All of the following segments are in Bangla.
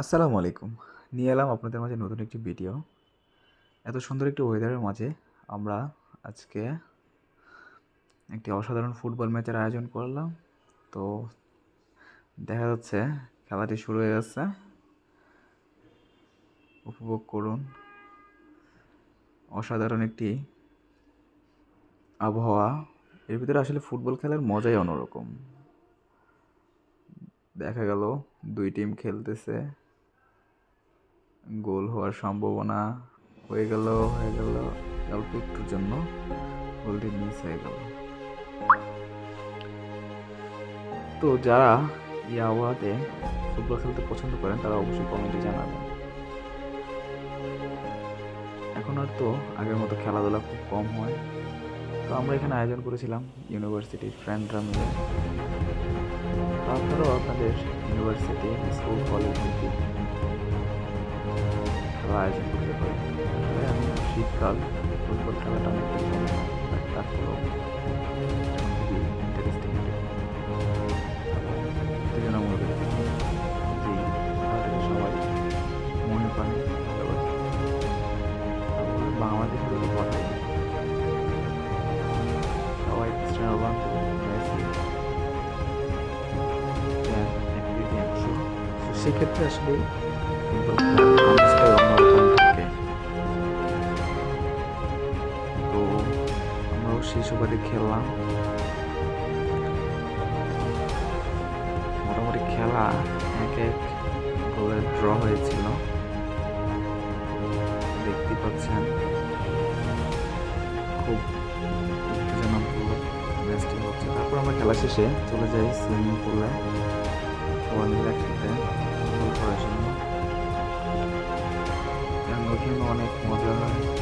আসসালামু আলাইকুম। নিয়ে এলাম আপনাদের মাঝে নতুন একটি ভিডিও। এত সুন্দর একটি ওয়েদারের মাঝে আমরা আজকে একটি অসাধারণ ফুটবল ম্যাচের আয়োজন করলাম। তো দেখা যাচ্ছে খেলাটি শুরু হয়ে গেছে। উপভোগ করুন। অসাধারণ একটি আবহাওয়া। এর ভিতরে আসলে ফুটবল খেলার মজাই অন্যরকম। দেখা গেল দুই টিম খেলতেছে। গোল হওয়ার সম্ভাবনা হয়ে গেল হয়ে গেল। অল্প একটুর জন্য গোলটি মিস হয়ে গেল। তো যারা এই আবহাওয়াতে ফুটবল খেলতে পছন্দ করেন, তারা অবশ্যই কমেন্টে জানাবেন। এখন আর তো আগের মতো খেলাধুলা খুব কম হয়। তো আমরা এখানে আয়োজন করেছিলাম ইউনিভার্সিটির ফ্রেন্ডরা মিলে। তো আপনারাও আপনাদের ইউনিভার্সিটি স্কুল কলেজ আয়োজন করতে আসলে আমি শীতকাল ফুটবল খেলাটা আমি পছন্দ তারপরেও খুবই ইন্টারেস্টিং উত্তেজনামূলক একটি খেলাটাকে সবাই মনে প্রাণে ভালোবাসে বাংলাদেশের তো কথাই সবাই ক্রিস্টিয়ানো মেসি। সেক্ষেত্রে আসলে ফুটবল সেই সুবাদে খেললাম। মোটামুটি খেলা এক এক গোলে ড্র হয়েছিল। দেখতে পাচ্ছেন, খুব ম্যাচটি হচ্ছে। তারপর আমরা খেলা শেষে চলে যাই সুইমিং পুলে। সবাই মিলে একসাথে করার জন্য। এবং অনেক মজা হয়।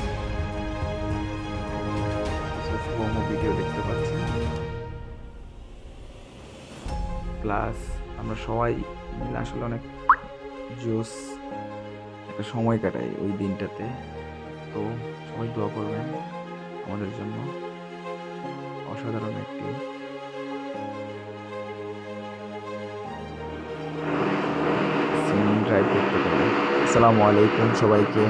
প্লাস আমরা সবাই মিলে আসলে অনেক জোস একটা সময় কাটাই ওই দিনটাতে। তো সবাই দোয়া করবেন আমাদের জন্য। অসাধারণ একটি সুইমিং ড্রাইভ দেখতে পাবেন আসসালামু আলাইকুম সবাইকে।